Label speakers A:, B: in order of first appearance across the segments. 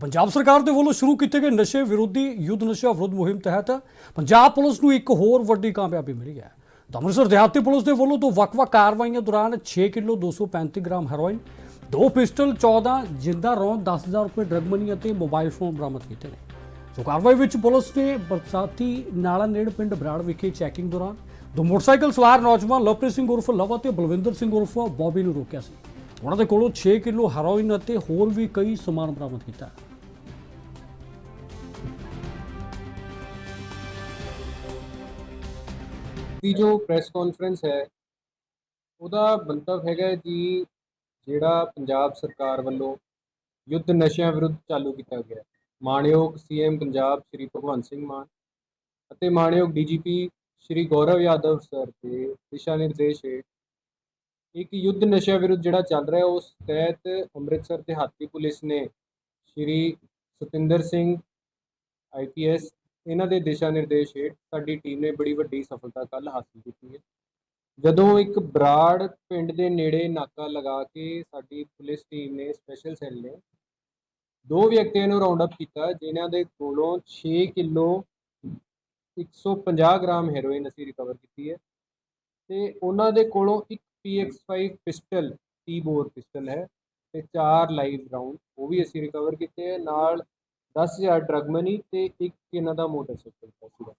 A: ਪੰਜਾਬ ਸਰਕਾਰ ਦੇ ਵੱਲੋਂ ਸ਼ੁਰੂ ਕੀਤੇ ਗਏ ਨਸ਼ੇ ਵਿਰੋਧੀ ਯੁੱਧ ਨਸ਼ਾ ਵਿਰੋਧ ਮੁਹਿੰਮ ਤਹਿਤ ਪੰਜਾਬ ਪੁਲਿਸ ਨੂੰ ਇੱਕ ਹੋਰ ਵੱਡੀ ਕਾਮਯਾਬੀ ਮਿਲੀ ਹੈ। ਤਾਂ ਅੰਮ੍ਰਿਤਸਰ ਦਿਹਾਤੀ ਪੁਲਿਸ ਦੇ ਵੱਲੋਂ ਤੋਂ ਵੱਖ-ਵੱਖ ਕਾਰਵਾਈਆਂ ਦੌਰਾਨ 6 ਕਿਲੋ 235 ਗ੍ਰਾਮ ਹੈਰੋਇਨ, ਦੋ ਪਿਸਟਲ 14 ਜਿੰਦਾ ਰੌਂਦ 10000 ਰੁਪਏ ਡਰਗ ਮਨੀ ਅਤੇ ਮੋਬਾਈਲ ਫੋਨ ਬਰਾਮਦ ਕੀਤੇ ਨੇ। ਸੋ ਕਾਰਵਾਈ ਵਿੱਚ ਪੁਲਿਸ ਨੇ ਬਰਸਾਤੀ ਨਾਲਾ ਨੇੜ ਪਿੰਡ ਬਰਾੜ ਵਿਖੇ ਚੈਕਿੰਗ ਦੌਰਾਨ ਦੋ ਮੋਟਰਸਾਈਕਲ ਸਵਾਰ ਨੌਜਵਾਨ ਲਵਪ੍ਰੀਤ ਸਿੰਘ ਉਰਫ ਲਵ ਅਤੇ ਬਲਵਿੰਦਰ ਸਿੰਘ ਉਰਫ ਬੌਬੀ ਨੂੰ ਰੋਕਿਆ ਸੀ। ਉਹਨਾਂ ਦੇ ਕੋਲੋਂ 6 ਕਿਲੋ ਹੈਰੋਇਨ ਅਤੇ ਹੋਰ ਵੀ ਕਈ ਸਮਾਨ ਬਰਾਮਦ ਕੀਤਾ। ਹੈ
B: ਦੀ ਜੋ ਪ੍ਰੈਸ ਕਾਨਫਰੰਸ ਹੈ, ਉਹਦਾ ਮੰਤਵ ਹੈਗਾ ਜੀ, ਜਿਹੜਾ ਪੰਜਾਬ ਸਰਕਾਰ ਵੱਲੋਂ ਯੁੱਧ ਨਸ਼ਿਆਂ ਵਿਰੁੱਧ ਚਾਲੂ ਕੀਤਾ ਗਿਆ ਹੈ। ਮਾਣਯੋਗ ਸੀਐਮ ਪੰਜਾਬ ਸ਼੍ਰੀ ਭਗਵੰਤ ਸਿੰਘ ਮਾਨ ਅਤੇ ਮਾਣਯੋਗ ਡੀਜੀਪੀ ਸ਼੍ਰੀ ਗੌਰਵ ਯਾਦਵ ਸਰ ਦੇ ਦਿਸ਼ਾ ਨਿਰਦੇਸ਼ ਹੇਠ ਇੱਕ ਯੁੱਧ ਨਸ਼ਿਆਂ ਵਿਰੁੱਧ ਜਿਹੜਾ ਚੱਲ ਰਿਹਾ, ਉਸ ਤਹਿਤ ਅੰਮ੍ਰਿਤਸਰ ਦਿਹਾਤੀ ਪੁਲਿਸ ਨੇ ਸ਼੍ਰੀ ਸਤਿੰਦਰ ਸਿੰਘ ਆਈਪੀਐਸ ਇਹਨਾਂ ਦੇ ਦਿਸ਼ਾ ਨਿਰਦੇਸ਼ ਹੇਠ ਸਾਡੀ ਟੀਮ ਨੇ ਬੜੀ ਵੱਡੀ ਸਫਲਤਾ ਕੱਲ ਹਾਸਲ ਕੀਤੀ ਹੈ। ਜਦੋਂ ਇੱਕ ਬਰਾੜ ਪਿੰਡ ਦੇ ਨੇੜੇ ਨਾਕਾ ਲਗਾ ਕੇ ਸਾਡੀ ਪੁਲਿਸ ਟੀਮ ਨੇ ਸਪੈਸ਼ਲ ਸੈੱਲ ਨੇ ਦੋ ਵਿਅਕਤੀਆਂ ਨੂੰ ਰਾਉਂਡ ਅਪ ਕੀਤਾ, ਜਿਨ੍ਹਾਂ ਦੇ ਕੋਲੋਂ 6 ਕਿਲੋ 150 ਗ੍ਰਾਮ ਹੈਰੋਇਨ ਅਸੀਂ ਰਿਕਵਰ ਕੀਤੀ ਹੈ ਤੇ ਉਹਨਾਂ ਦੇ ਕੋਲੋਂ ਇੱਕ PX5 pistol T bore pistol ਹੈ ਤੇ ਚਾਰ ਲਾਈਵ ਰਾਉਂਡ ਉਹ ਵੀ ਅਸੀਂ ਰਿਕਵਰ ਕੀਤੇ ਹੈ। ਨਾਲ 10000 ਡਰਗ ਮਨੀ ਤੇ ਇੱਕ ਇਹਨਾਂ ਦਾ ਮੋਟਰਸਾਈਕਲ ਸੀਗਾ।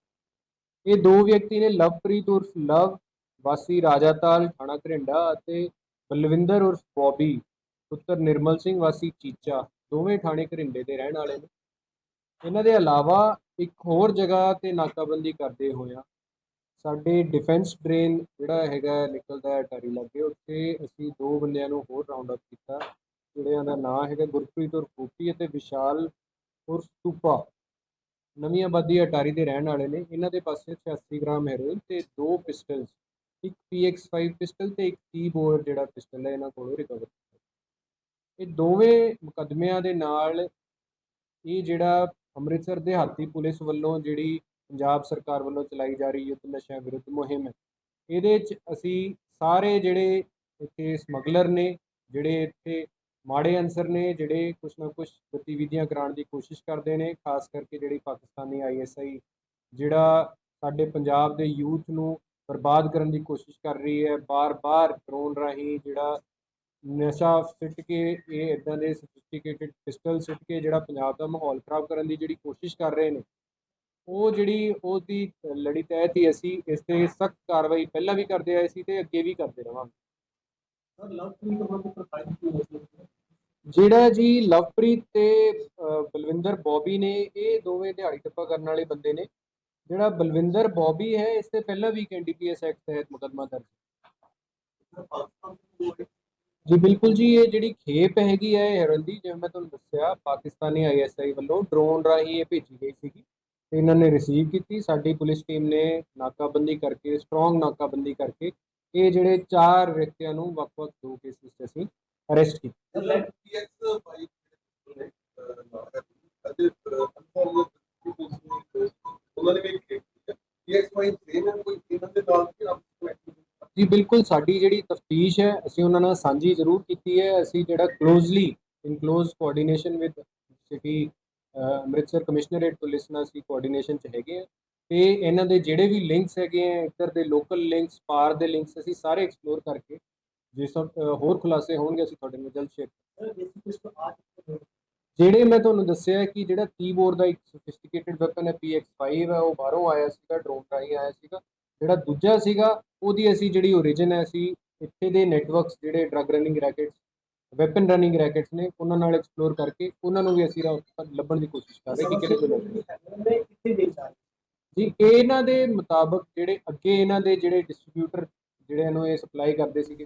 B: ਇਹ ਦੋ ਵਿਅਕਤੀ ਨੇ ਲਵਪ੍ਰੀਤ ਉਰਫ ਲਵ, ਵਾਸੀ ਰਾਜਾਤਾਲ, ਥਾਣਾ ਘਰਿੰਡਾ ਅਤੇ ਬਲਵਿੰਦਰ ਉਰਫ ਬੌਬੀ, ਪੁੱਤਰ ਨਿਰਮਲ ਸਿੰਘ, ਵਾਸੀ ਚੀਚਾ, ਦੋਵੇਂ ਥਾਣੇ ਘਰਿੰਡੇ ਦੇ ਰਹਿਣ ਵਾਲੇ ਨੇ। ਇਹਨਾਂ ਦੇ ਇਲਾਵਾ ਇੱਕ ਹੋਰ ਜਗ੍ਹਾ ਤੇ ਨਾਕਾਬੰਦੀ ਕਰਦੇ ਹੋਇਆ ਸਾਡੇ ਡਿਫੈਂਸ ਡਰੇਨ ਜਿਹੜਾ ਹੈਗਾ ਨਿਕਲਦਾ ਹੈ ਟਾਰੀ ਲੱਗੇ, ਉੱਥੇ ਅਸੀਂ ਦੋ ਬੰਦਿਆਂ ਨੂੰ ਹੋਰ ਰਾਉਂਡ ਅਪ ਕੀਤਾ, ਜਿਹੜਿਆਂ ਦਾ ਨਾਂ ਹੈਗਾ ਗੁਰਪ੍ਰੀਤ ਉਰਫ ਗੋਪੀ ਅਤੇ ਵਿਸ਼ਾਲ ਹੋਰ ਸਤੂਪਾ ਨਵੀਂ ਆਬਾਦੀ ਅਟਾਰੀ ਦੇ ਰਹਿਣ ਵਾਲੇ ਨੇ। ਇਹਨਾਂ ਦੇ ਪਾਸੇ 86 ਗ੍ਰਾਮ ਹੈਰੋਇਨ ਤੇ ਦੋ ਪਿਸਟਲਸ, ਇੱਕ PX5 ਪਿਸਟਲ ਤੇ ਇੱਕ ਟੀ ਬੋਰ ਜਿਹੜਾ ਪਿਸਟਲ ਹੈ ਇਹਨਾਂ ਕੋਲੋਂ ਰਿਕਵਰ ਕੀਤਾ। ਇਹ ਦੋਵੇਂ ਮੁਕੱਦਮਿਆਂ ਦੇ ਨਾਲ ਇਹ ਜਿਹੜਾ ਅੰਮ੍ਰਿਤਸਰ ਦਿਹਾਤੀ ਪੁਲਿਸ ਵੱਲੋਂ ਜਿਹੜੀ ਪੰਜਾਬ ਸਰਕਾਰ ਵੱਲੋਂ ਚਲਾਈ ਜਾ ਰਹੀ ਯੁੱਧ ਨਸ਼ਿਆਂ ਵਿਰੁੱਧ ਮੁਹਿੰਮ ਹੈ। ਇਹਦੇ 'ਚ ਅਸੀਂ ਸਾਰੇ ਜਿਹੜੇ ਇੱਥੇ ਸਮਗਲਰ ਨੇ, ਜਿਹੜੇ ਇੱਥੇ ਮਾੜੇ ਅਨਸਰ ਨੇ ਜਿਹੜੇ ਕੁਛ ਨਾ ਕੁਛ ਗਤੀਵਿਧੀਆਂ ਕਰਾਉਣ ਦੀ ਕੋਸ਼ਿਸ਼ ਕਰਦੇ ਨੇ, ਖਾਸ ਕਰਕੇ ਜਿਹੜੀ ਪਾਕਿਸਤਾਨੀ ਆਈਐਸਆਈ ਜਿਹੜਾ ਸਾਡੇ ਪੰਜਾਬ ਦੇ ਯੂਥ ਨੂੰ ਬਰਬਾਦ ਕਰਨ ਦੀ ਕੋਸ਼ਿਸ਼ ਕਰ ਰਹੀ ਹੈ, ਬਾਰ-ਬਾਰ ਡਰੋਨ ਰਾਹੀਂ ਜਿਹੜਾ ਨਸ਼ਾ ਸਿੱਟ ਕੇ, ਇਹ ਇਦਾਂ ਦੇ ਸੋਫਿਸਟੀਕੇਟਿਡ ਪਿਸਟਲ ਸਿੱਟ ਕੇ ਜਿਹੜਾ ਪੰਜਾਬ ਦਾ ਮਾਹੌਲ ਖਰਾਬ ਕਰਨ ਦੀ ਜਿਹੜੀ ਕੋਸ਼ਿਸ਼ ਕਰ ਰਹੇ ਨੇ, ਉਹ ਜਿਹੜੀ ਉਹਦੀ ਲੜੀ ਤਹਿਤ ਹੀ ਅਸੀਂ ਇਸ ਤੇ ਸਖਤ ਕਾਰਵਾਈ ਪਹਿਲਾਂ ਵੀ ਕਰਦੇ ਆਏ ਸੀ ਤੇ ਅੱਗੇ ਵੀ ਕਰਦੇ ਰਵਾਂਗੇ। ਜਿਹੜਾ ਜੀ ਲਵਪ੍ਰੀਤ ਤੇ ਅ, ਬਲਵਿੰਦਰ ਬੌਬੀ ਨੇ ਇਹ ਦੋਵੇਂ ਦਿਹਾੜੀ ਟੱਪਾ ਕਰਨ ਵਾਲੇ ਬੰਦੇ ਨੇ। ਜਿਹੜਾ ਬਲਵਿੰਦਰ ਬੌਬੀ ਹੈ ਇਸ ਤੇ ਪਹਿਲਾਂ ਵੀ ਐਨਡੀਪੀਐਸ ਐਕਟ ਤਹਿਤ ਮੁਕੱਦਮਾ ਦਰਜ ਜੀ ਬਿਲਕੁਲ ਜੀ ਇਹ ਜਿਹੜੀ ਖੇਪ ਹੈਗੀ ਹੈ ਹੈਰਨ ਦੀ ਜਿਵੇਂ ਮੈਂ ਤੁਹਾਨੂੰ ਦੱਸਿਆ ਪਾਕਿਸਤਾਨੀ ਆਈਐਸਆਈ ਵੱਲੋਂ ਡਰੋਨ ਰਾਹੀਂ ਇਹ ਭੇਜੀ ਗਈ ਸੀਗੀ ਤੇ ਇਹਨਾਂ ਨੇ ਰਿਸੀਵ ਕੀਤੀ। ਸਾਡੀ ਪੁਲਿਸ ਟੀਮ ਨੇ ਨਾਕਾਬੰਦੀ ਕਰਕੇ ਸਟਰੋਂਗ ਨਾਕਾਬੰਦੀ ਕਰਕੇ ਇਹ ਜਿਹੜੇ ਚਾਰ ਵਿਅਕਤੀਆਂ ਨੂੰ ਵੱਖ-ਵੱਖ ਦੋ ਕੇਸਿਸ 'ਚ ਅਸੀਂ ਅਰੈਸਟ ਕੀਤਾ। ਜੀ ਬਿਲਕੁਲ ਸਾਡੀ ਜਿਹੜੀ ਤਫਤੀਸ਼ ਹੈ ਅਸੀਂ ਉਹਨਾਂ ਨਾਲ ਸਾਂਝੀ ਜ਼ਰੂਰ ਕੀਤੀ ਹੈ। ਅਸੀਂ ਜਿਹੜਾ closely in close coordination with city Amritsar commissionerate police ਨਾਲ ਅਸੀਂ ਕੋਆਰਡੀਨੇਸ਼ਨ 'ਚ ਹੈਗੇ ਆ। ਤੇ ਇਹਨਾਂ ਦੇ ਜਿਹੜੇ ਵੀ ਲਿੰਕਸ ਹੈਗੇ ਆ ਇੱਧਰ ਦੇ ਲੋਕਲ ਲਿੰਕਸ ਪਾਰ ਦੇ ਲਿੰਕਸ ਅਸੀਂ ਸਾਰੇ ਐਕਸਪਲੋਰ ਕਰਕੇ ਜੇ ਸਭ ਹੋਰ ਖੁਲਾਸੇ ਹੋਣਗੇ ਅਸੀਂ ਤੁਹਾਡੇ ਨਾਲ ਜਲਦ ਸ਼ੇਅਰ ਜਿਹੜੇ ਮੈਂ ਤੁਹਾਨੂੰ ਦੱਸਿਆ ਕਿ ਜਿਹੜਾ ਕੀਬੋਰਡ ਦਾ ਇੱਕ ਸੋਫਿਸਟੀਕੇਟਿਡ ਵੈਪਨ ਹੈ PX5 ਹੈ, ਉਹ ਬਾਹਰੋਂ ਆਇਆ ਸੀਗਾ ਡਰੋਨ ਰਾਹੀਂ ਆਇਆ ਸੀਗਾ। ਜਿਹੜਾ ਦੂਜਾ ਸੀਗਾ, ਉਹਦੀ ਅਸੀਂ ਜਿਹੜੀ origin ਹੈ, ਅਸੀਂ ਇੱਥੇ ਦੇ ਨੈਟਵਰਕਸ ਜਿਹੜੇ drug running rackets weapon running rackets ਨੇ, ਉਹਨਾਂ ਨਾਲ ਐਕਸਪਲੋਰ ਕਰਕੇ ਉਹਨਾਂ ਨੂੰ ਵੀ ਅਸੀਂ ਲੱਭਣ ਦੀ ਕੋਸ਼ਿਸ਼ ਕਰ ਰਹੇ ਕਿ ਕਿਹੜੇ ਤੋਂ ਲੱਭਦੇ ਜੀ, ਇਹਨਾਂ ਦੇ ਮੁਤਾਬਕ ਜਿਹੜੇ ਅੱਗੇ ਇਹਨਾਂ ਦੇ ਜਿਹੜੇ ਡਿਸਟ੍ਰੀਬਿਊਟਰ ਜਿਹੜੇ ਇਹਨੂੰ ਇਹ ਸਪਲਾਈ ਕਰਦੇ ਸੀਗੇ